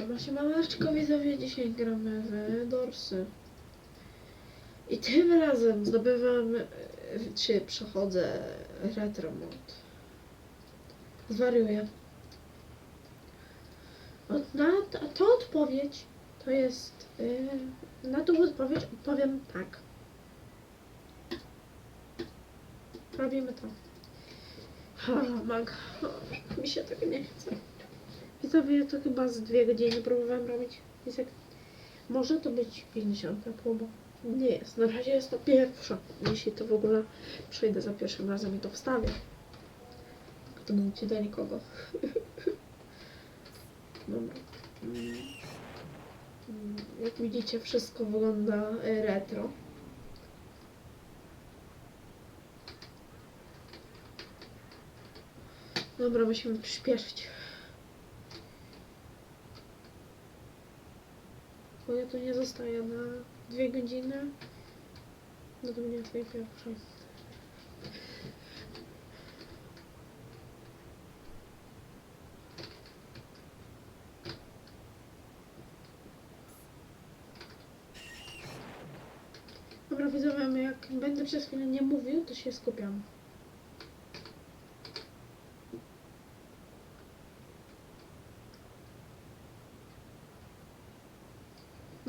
Siema, siemaneczko widzowie, dzisiaj gramy w Dorsy. I tym razem zdobywam, e, czy przechodzę retro mod. Zwariuję. Od- Na to odpowiedź to jest, e, na tą odpowiedź odpowiem tak. Robimy to. Ha, mag. Mi się tego nie chce. Widzowie, to chyba z dwie godziny próbowałem robić. Jest jak... Może to być 50 próba. Nie jest. Na razie jest to pierwsza. Jeśli to w ogóle przejdę za pierwszym razem i to wstawię. To ci da nikogo. Dobra. Mm, Jak widzicie, wszystko wygląda e, retro. Dobra, musimy przyspieszyć. Bo ja tu nie zostaję na dwie godziny do 21. Dobra, widzowie, jak będę przez chwilę nie mówił, to się skupiam.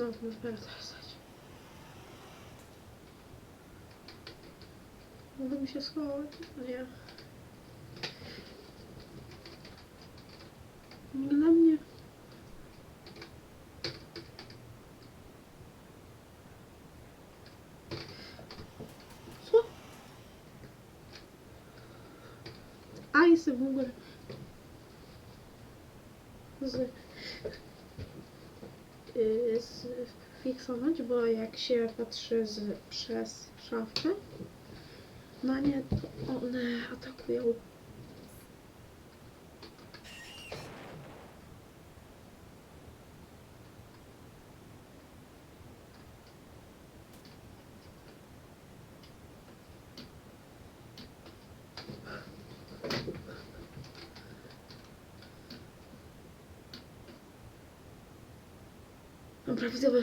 No, już będę stać. Mogę mi się schować? Nie. Dla mnie. Co? Ice w ogóle. Z y, sfiksować, bo jak się patrzy z, przez szafkę na nie, one atakują. Dobra, widzowie.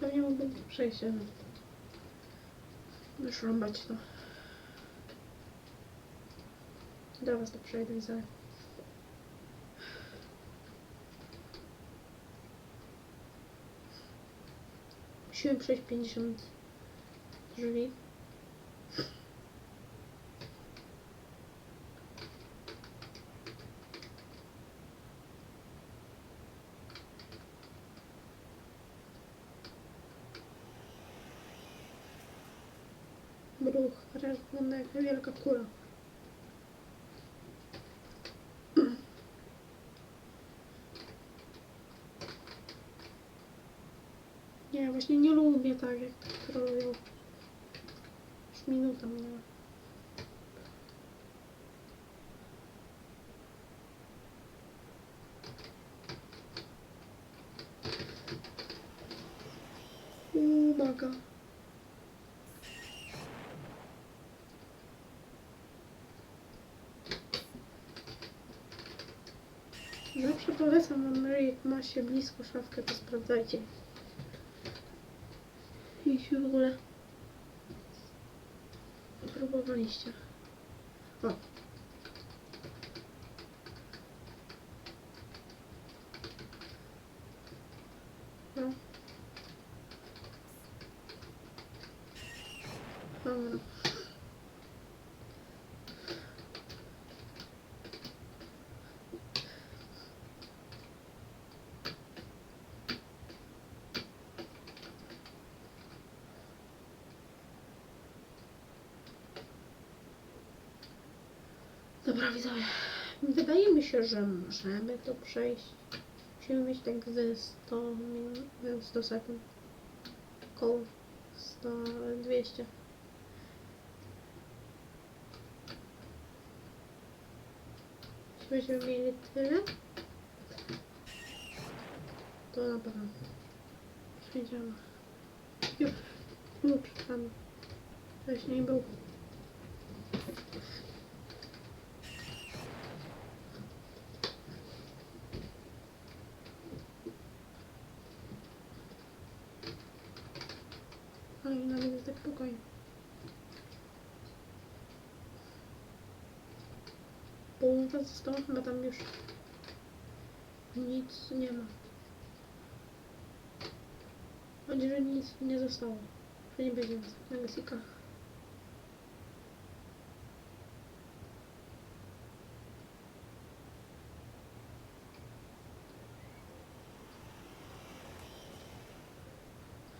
Pewnie mógłbym przejść, ale wyszrąbać to. Do was to przejdę, widzowie. Musimy przejść 50 drzwi. Bruch, teraz wygląda jak właśnie nie lubię tak, jak to robią. Już minuta minęła. Uwaga. Zawsze polecam wam, ma się blisko szafkę, to sprawdzajcie. Jeśli w ogóle próbowaliście. O. No. Dobra. Dobra, widzowie. Wydaje mi się, że możemy to przejść. Musimy mieć tak ze 100 minut, ze 100 sekund. Koło 100, 200. Będziemy mieli tyle. To na pewno. Przejdziemy. Już. Klucz tam. Wcześniej był. Połączę zostało chyba tam już nic nie ma. Chodzi, że nic nie zostało. Że nie będzie nic na gasikach.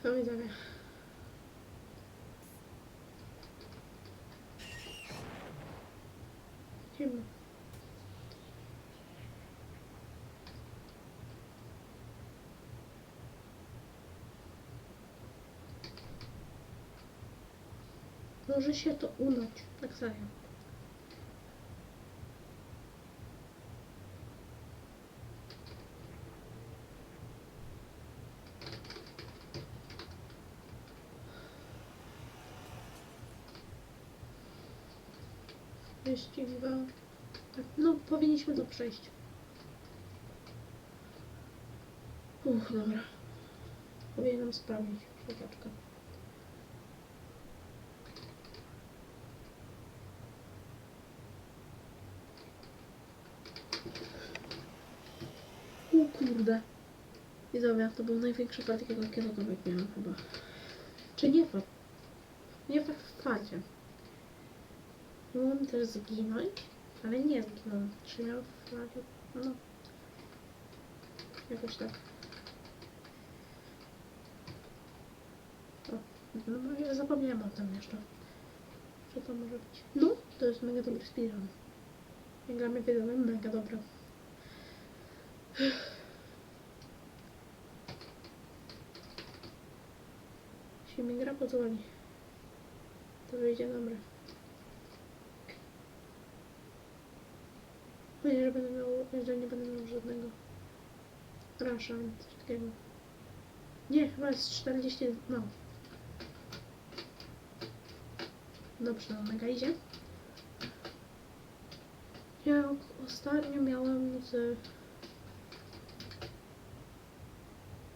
No widzowie. Ciemno. Może się to udać, tak serio. Wyścig dwa. Tak, no powinniśmy to przejść. Uch, dobra. Powinienem sprawdzić. Chwileczkę. O kurde. Widzowie, to był największy fart, jakiego kiedykolwiek miałam chyba. Czy nie fart? Nie fart w farcie. Mogłam też zginąć, ale nie zginąłem. Czy miał w farcie? No. Jakoś tak. No zapomniałam o tym jeszcze. Co to może być? No, to jest mega dobry speedrun. Jak dla mnie mega dobry. Jeśli mi gra pozwoli, to wyjdzie dobre. Myślę, że będę miał, że nie będę miał żadnego rasza, coś takiego. Nie, chyba jest 40, no. Dobrze, no mega idzie. Ja ostatnio miałem z...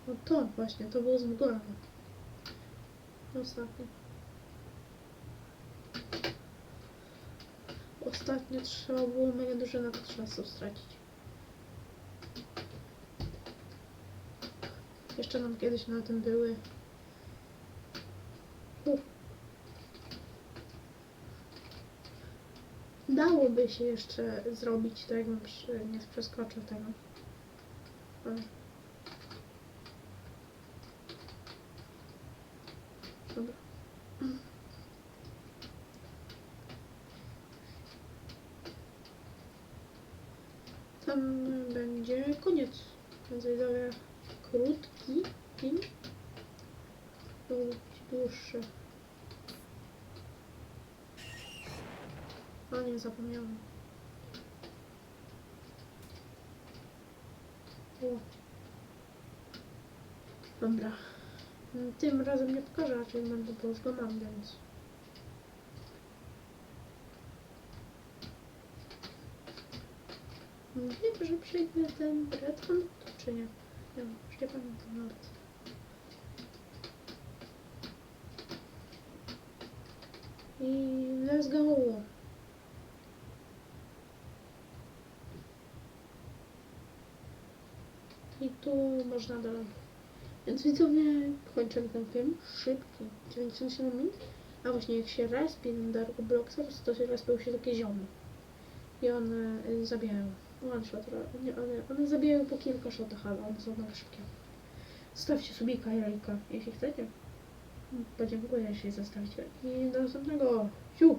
No to właśnie, to było zmgłowane. Ostatnio. Ostatnio trzeba było mega dużo na to czasu stracić. Jeszcze nam kiedyś na tym były. U. Dałoby się jeszcze zrobić tak, przy- nie przeskoczył tego. Ale... Dobra. Tam będzie koniec. Widzowie krótki film. Dłuższy. O nie, zapomniałam. O. Dobra. Tym razem nie pokażę raczej będę, go mam, więc... Wiem, że przejdę ten redstone, czy nie? Nie już nie pamiętam nawet. I let's go! I tu można dalej. Więc widzowie, kończymy ten film. Szybki, 97 minut. A właśnie jak się respi na Dark Bloxers, to się respią się takie ziomy. I one y, zabijają. One shot, ro- nie, one, one zabijają po kilka shotach, ale one są mega szybkie. Zostawcie subika i jeśli chcecie. Podziękuję, jeśli zostawicie. I do następnego. Siu!